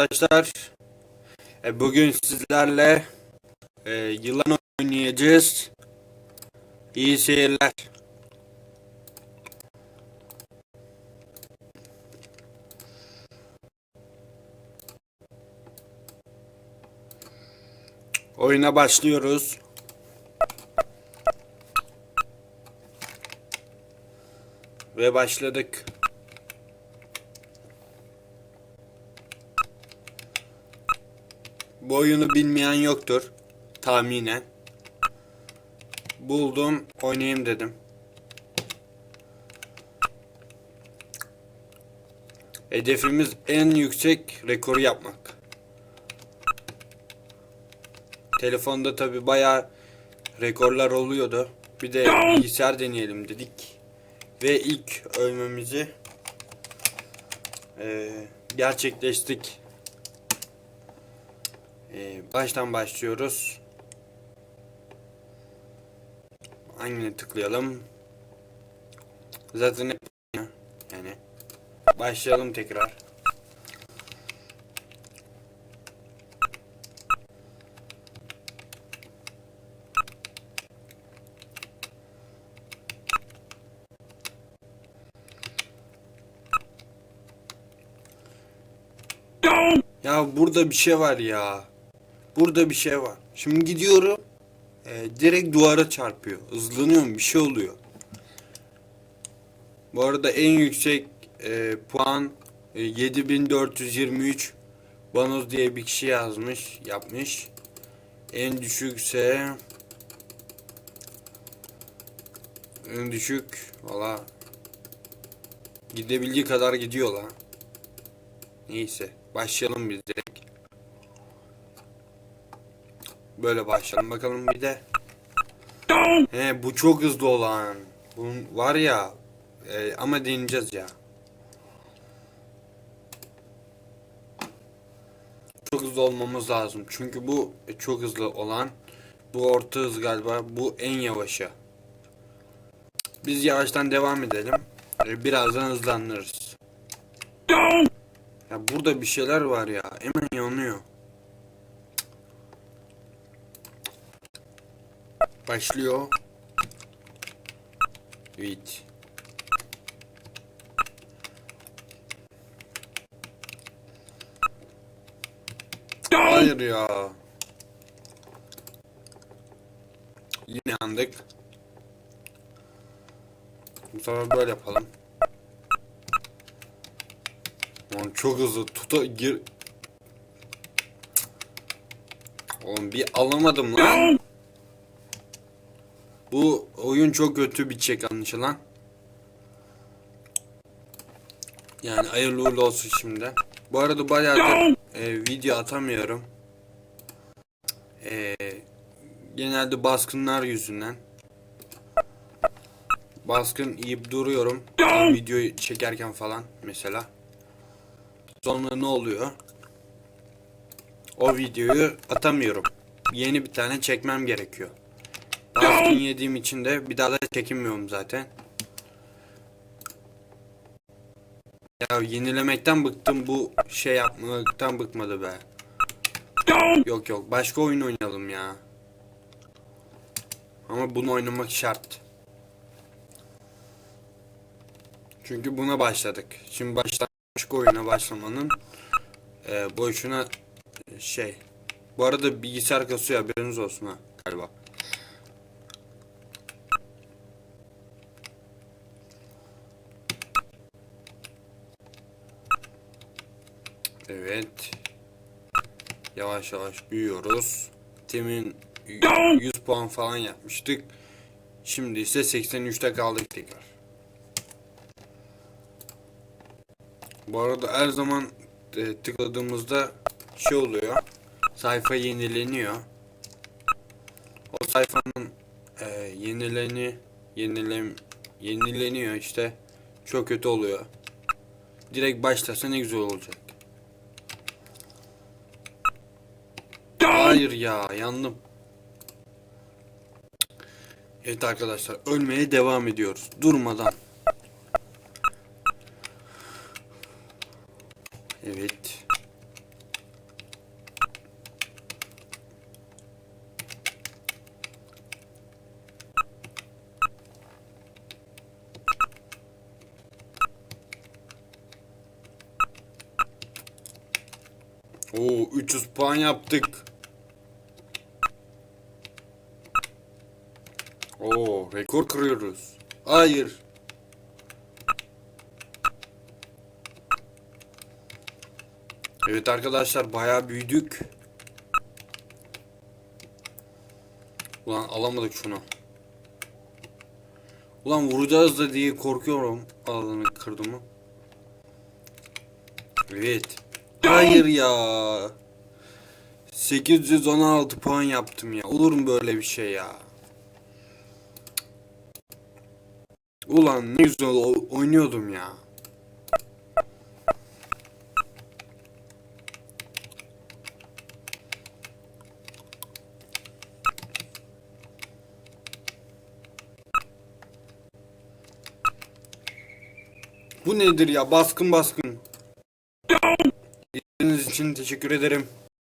arkadaşlar. E, bugün sizlerle e, yılan oynayacağız. İyi seyirler. Oyuna başlıyoruz. Ve başladık. Bu oyunu bilmeyen yoktur. Tahminen. Buldum, oynayayım dedim. Hedefimiz en yüksek rekoru yapmak. Telefonda tabi baya rekorlar oluyordu. Bir de bilgisayar deneyelim dedik. Ve ilk ölmemizi eee, gerçekleştik. Ee, baştan başlıyoruz. Hangine tıklayalım? Zaten hep aynı. yani. Başlayalım tekrar. Ya burada bir şey var ya. Burada bir şey var. Şimdi gidiyorum. e, direkt duvara çarpıyor. Hızlanıyorum bir şey oluyor. Bu arada en yüksek e, puan e, 7423 Banoz diye bir kişi yazmış, yapmış. En düşükse en düşük valla gidebildiği kadar gidiyor lan. Neyse başlayalım biz direkt. Böyle başlayalım bakalım bir de. He bu çok hızlı olan. Bunun var ya e, ama deneyeceğiz ya. Çok hızlı olmamız lazım. Çünkü bu çok hızlı olan. Bu orta hız galiba. Bu en yavaşı. Biz yavaştan devam edelim. E, birazdan hızlanırız. Ya burada bir şeyler var ya. Hemen yanıyor. Başlıyor. Evet. Hayır ya. Yine yandık. Bu sefer böyle yapalım. Oğlum çok hızlı tuta gir. Oğlum bir alamadım lan. Bu oyun çok kötü bitecek anlaşılan. Yani hayırlı uğurlu olsun şimdi. Bu arada bayağıdır e, video atamıyorum. E, genelde baskınlar yüzünden. Baskın yiyip duruyorum. Videoyu çekerken falan mesela. Sonra ne oluyor? O videoyu atamıyorum. Yeni bir tane çekmem gerekiyor. Baskın yediğim için de bir daha da çekinmiyorum zaten. Ya yenilemekten bıktım bu şey yapmaktan bıkmadı be. Yok yok başka oyun oynayalım ya. Ama bunu oynamak şart. Çünkü buna başladık. Şimdi baştan başka oyuna başlamanın e, boşuna şey. Bu arada bilgisayar kasıyor haberiniz olsun ha galiba. Evet. Yavaş yavaş büyüyoruz. Temin 100 puan falan yapmıştık. Şimdi ise 83'te kaldık tekrar. Bu arada her zaman e, tıkladığımızda şey oluyor. Sayfa yenileniyor. O sayfanın e, yenileni yenilem yenileniyor işte. Çok kötü oluyor. Direkt başlasa ne güzel olacak. Hayır ya yandım. Evet arkadaşlar ölmeye devam ediyoruz. Durmadan. Evet. Oo 300 puan yaptık. Oo, rekor kırıyoruz. Hayır. Evet arkadaşlar bayağı büyüdük. Ulan alamadık şunu. Ulan vuracağız da diye korkuyorum. Alanı kırdı mı? Evet. Hayır ya. 816 puan yaptım ya. Olur mu böyle bir şey ya? Ulan ne güzel oynuyordum ya. Bu nedir ya? Baskın baskın. İzlediğiniz için teşekkür ederim.